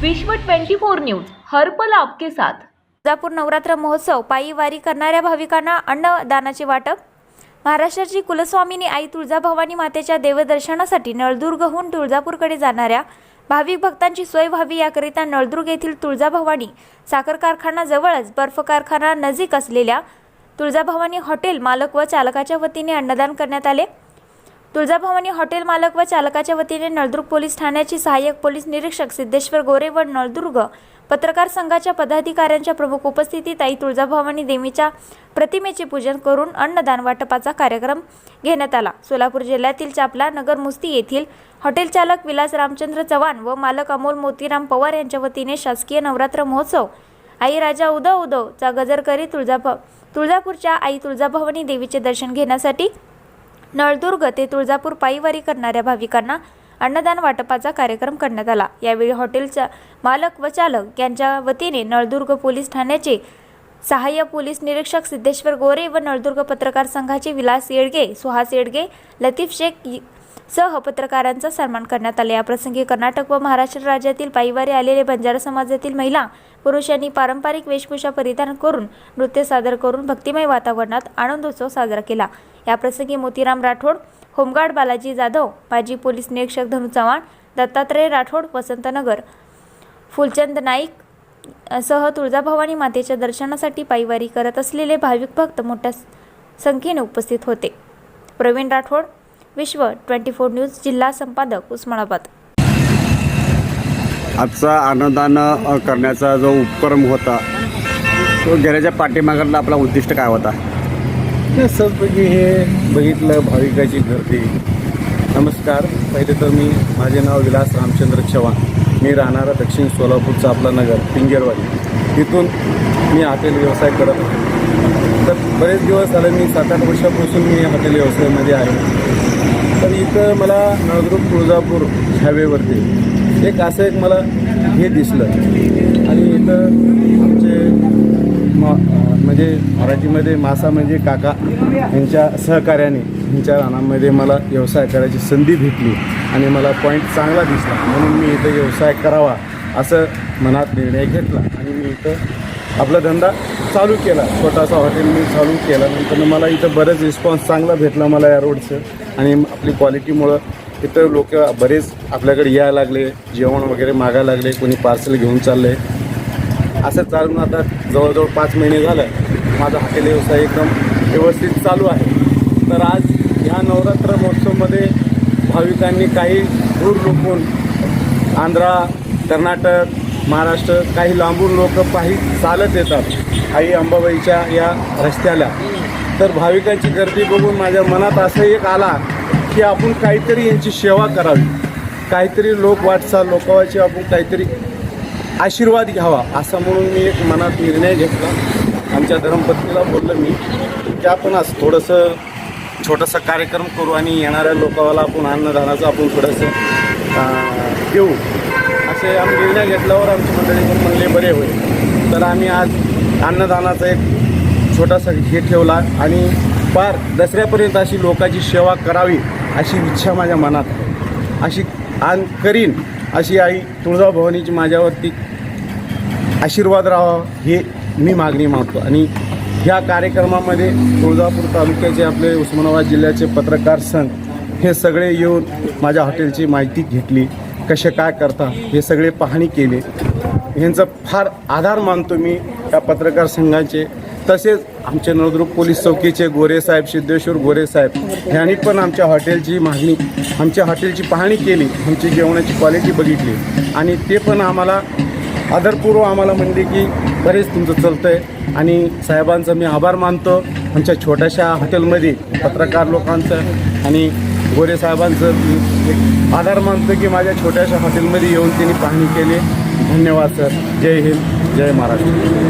विश्व 24 न्यूज हर्पल आपके साथ. तुळजापूर नवरात्र महोत्सव पायी वारी करणाऱ्या भाविकांना अन्नदानाचे वाटप. महाराष्ट्राची कुलस्वामिनी आई तुळजाभवानी मातेच्या देवदर्शनासाठी नळदुर्गहून तुळजापूरकडे जाणाऱ्या भाविक भक्तांची सोय व्हावी याकरिता नळदुर्ग येथील तुळजाभवानी साखर कारखानाजवळच बर्फ कारखाना नजीक असलेल्या तुळजाभवानी हॉटेल मालक व चालकाच्या वतीने अन्नदान करण्यात आले. तुळजाभवानी हॉटेल मालक व चालकाच्या वतीने नळदुर्ग पोलीस ठाण्याचे सहाय्यक पोलीस निरीक्षक सिद्धेश्वर गोरे व नळदुर्ग पत्रकार संघाच्या पदाधिकाऱ्यांच्या प्रमुख उपस्थितीत आई तुळजाभवानी देवीच्या प्रतिमेचे पूजन करून अन्नदान वाटपाचा कार्यक्रम घेण्यात आला. सोलापूर जिल्ह्यातील चापला नगर मुस्ती येथील हॉटेल चालक विलास रामचंद्र चव्हाण व मालक अमोल मोतीराम पवार यांच्या वतीने शासकीय नवरात्र महोत्सव आई राजा उदव उदव चा गजर करीत तुळजाभ तुळजापूरच्या आई तुळजाभवानी देवीचे दर्शन घेण्यासाठी नळदुर्ग ते तुळजापूर पायीवारी करणाऱ्या भाविकांना अन्नदान वाटपाचा कार्यक्रम करण्यात आला. यावेळी हॉटेलचा मालक व चालक यांच्या वतीने नळदुर्ग पोलीस ठाण्याचे सहाय्य पोलीस निरीक्षक सिद्धेश्वर गोरे व नळदुर्ग पत्रकार संघाचे विलास येडगे सुहास येडगे लतीफ शेख सह पत्रकारांचा सन्मान करण्यात आला. याप्रसंगी कर्नाटक व महाराष्ट्र राज्यातील पायीवारी आलेले बंजारा समाजातील महिला पुरुषांनी पारंपरिक वेशभूषा परिधान करून नृत्य सादर करून भक्तिमय वातावरणात आनंदोत्सव साजरा केला. याप्रसंगी मोतीराम राठोड होमगार्ड बालाजी जाधव माजी पोलीस निरीक्षक धनु चव्हाण दत्तात्रय राठोड वसंतनगर फुलचंद नाईक सह तुळजाभवानी मातेच्या दर्शनासाठी पायीवारी करत असलेले भाविक भक्त मोठ्या संख्येने उपस्थित होते. प्रवीण राठोड विश्व ट्वेंटी फोर न्यूज जिल्हा संपादक उस्मानाबाद. आजचा अन्नदान करण्याचा जो उपक्रम होता तो घेण्याच्या पाठीमागला आपला उद्दिष्ट काय होता? हे सहजपैकी हे बघितलं भाविकाची गर्दी. नमस्कार. पहिले तर मी माझे नाव विलास रामचंद्र चव्हाण. मी राहणारा दक्षिण सोलापूरचा आपला नगर पिंगेरवाडी. तिथून मी हॉटेल व्यवसाय करत आहे. तर बरेच दिवस झाले मी सात आठ वर्षापासून मी हॉटेल व्यवसायामध्ये आहे. तर इथं मला नळदुर्ग तुळजापूर हायवेवरती एक असं एक मला हे दिसलं. आणि इथं आमचे म म्हणजे मराठीमध्ये मासा म्हणजे काका यांच्या सहकार्याने यांच्या रानामध्ये मला व्यवसाय करायची संधी भेटली आणि मला पॉईंट चांगला दिसला. म्हणून मी इथं व्यवसाय करावा असं मनात निर्णय घेतला आणि मी इथं आपला धंदा चालू केला. छोटासा हॉटेल मी चालू केला. नंतर मला इथं बरंच रिस्पॉन्स चांगला भेटला मला या रोडचं आणि आपली क्वालिटीमुळं इथं लोक बरेच आपल्याकडे यायला लागले जेवण वगैरे मागायला लागले कोणी पार्सल घेऊन चालले. असं चालून आता जवळजवळ पाच महिने झालं. माझा हॉटेल व्यवसाय एकदम व्यवस्थित चालू आहे. तर आज ह्या नवरात्र महोत्सवमध्ये भाविकांनी काही दूर लोकून आंध्रा कर्नाटक महाराष्ट्र काही लांबून लोक काही चालत येतात. आई अंबाबाईच्या या रस्त्याला. तर भाविकांची गर्दी बघून माझ्या मनात असं एक आला की आपण काहीतरी यांची सेवा करावी. काहीतरी लोक वाटचाल लोकावाची आपण काहीतरी आशीर्वाद घ्यावा असा म्हणून मी एक मनात निर्णय घेतला. आमच्या धर्मपत्नीला बोललं मी की आपण असं थोडंसं छोटासा कार्यक्रम करू आणि येणाऱ्या लोकांना आपण अन्नदानाचं आपण थोडंसं देऊ असे आम्ही निर्णय घेतल्यावर आमची मंडळी पण म्हणले बरे होईल. तर आम्ही आज अन्नदानाचा एक छोटासा हे ठेवला आणि फार दसऱ्यापर्यंत अशी लोकांची सेवा करावी. अशी इच्छा माझ्या मनात आहे. अशी आण करीन अशी आई तुळजाभवानीची माझ्यावरती आशीर्वाद राहावा हे मी मागणी मागतो आणि ह्या कार्यक्रमामध्ये तुळजापूर तालुक्याचे आपले उस्मानाबाद जिल्ह्याचे पत्रकार संघ हे सगळे येऊन माझ्या हॉटेलची माहिती घेतली. कसे काय करता हे सगळे पाहणी केले. ह्यांचा फार आधार मानतो मी या पत्रकार संघाचे. तसेच आमचे नळदुर्ग पोलीस चौकीचे गोरेसाहेब सिद्धेश्वर गोरेसाहेब ह्यांनी यांनी पण आमच्या हॉटेलची मागणी आमच्या हॉटेलची पाहणी केली आमची जेवणाची क्वालिटी बघितली. आणि ते पण आम्हाला आदरपूर्व आम्हाला म्हणले की बरेच तुमचं चालतं आहे आणि साहेबांचा मी आभार मानतो. आमच्या छोट्याशा हॉटेलमध्ये पत्रकार लोकांचं आणि गोरे साहेबांचं एक आधार मानतो की माझ्या छोट्याशा हॉटेलमध्ये येऊन त्यांनी पाहणी केली. धन्यवाद सर. जय हिंद जय महाराष्ट्र.